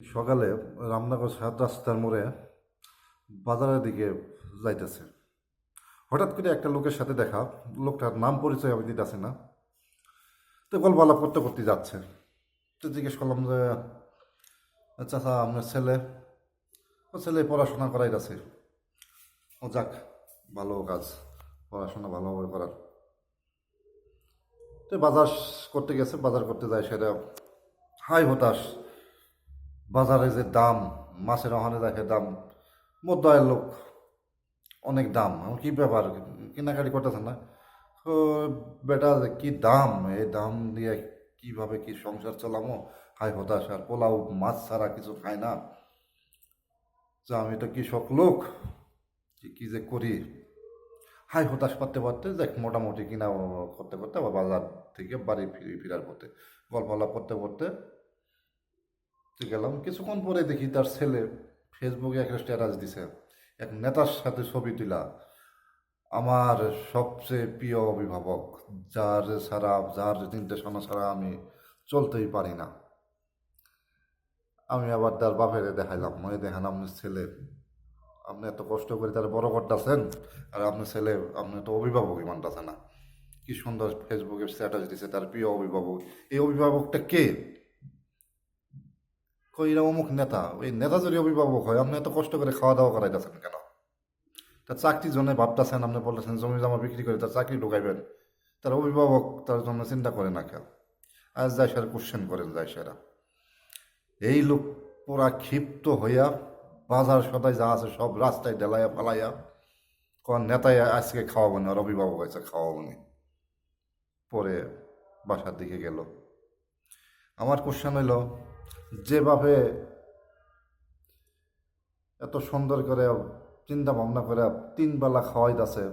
সকালে রামনগর সাত রাস্তার মোড়ে বাজারের দিকে যাইতেছে। হঠাৎ করে একটা লোকের সাথে দেখা। লোকটার নাম পরিচয় আমি দিতেছে না। তো গল্প আলাপ করতে করতে যাচ্ছে। তো জিজ্ঞেস করলাম যে, চাচা, আপনার ছেলে? ও ছেলে পড়াশোনা করাই আছে ও যাক, ভালো কাজ। পড়াশোনা ভালোভাবে করার। তো বাজার করতে গেছে। বাজার করতে যায়, সেটা হাই হতাশ। বাজারে যে দাম মাছের ওখানে দেখে দাম মধ্যায়ের লোক, অনেক দাম। কি ব্যাপার? কেনাকাটি করতেছে না? বেটা কি দাম? এই দাম দিয়ে কীভাবে কি সংসার চালামো? হাই হতাশ, আর পোলাও, মাছ ছাড়া কিছু খায় না। যে আমি তো কৃষক লোক? কি যে করি? হাই হতাশ করতে পারতে দেখ, মোটামুটি কিনা করতে করতে আবার বাজার থেকে বাড়ি ফিরে ফিরার পথে। গল্প করতে করতে গেলাম। কিছুক্ষণ পরে দেখি তার ছেলে ফেসবুকে একটা স্ট্যাটাস দিছে। এক নেতার সাথে ছবি তুলা। আমার সবচেয়ে প্রিয় অভিভাবক, যার ছাড়া যার নির্দেশনা ছাড়া আমি চলতেই পারি না। আমি আবার তার বাপেরে দেখাইলাম। মই দেখান আপনার ছেলে, আপনি এত কষ্ট করে তার বড় করতেছেন আর আপনার ছেলে, আপনি তো অভিভাবকই মানতেছে না। কি সুন্দর ফেসবুকে স্ট্যাটাস দিছে তার প্রিয় অভিভাবক। এই অভিভাবকটা কে? কইরা অমুক নেতা, ওই নেতা যদি অভিভাবক হয়, আপনি এত কষ্ট করে খাওয়া দাওয়া করাইতেছেন কেন? তার চাকরির জন্য ভাবতেছেন, আপনি বলতেছেন জমি জমা বিক্রি করে তার চাকরি ঢুকাইবেন। তার অভিভাবক তার জন্য চিন্তা করে না কেন? আজ যায় সেরা কোশ্চেন করেন যায় সেরা। এই লোক পুরা ক্ষিপ্ত হইয়া বাজার সদাই যা আছে সব রাস্তায় ডেলাইয়া ফালাইয়া কোন নেতায় আজকে খাওয়াবো না, আর অভিভাবক হয়েছে খাওয়াবো না। পরে বাসার দিকে গেল। আমার কোশ্চেন হইল যেভাবে এত সুন্দর করে চিন্তা ভাবনা করে তিন বেলা খাওয়াইতেছে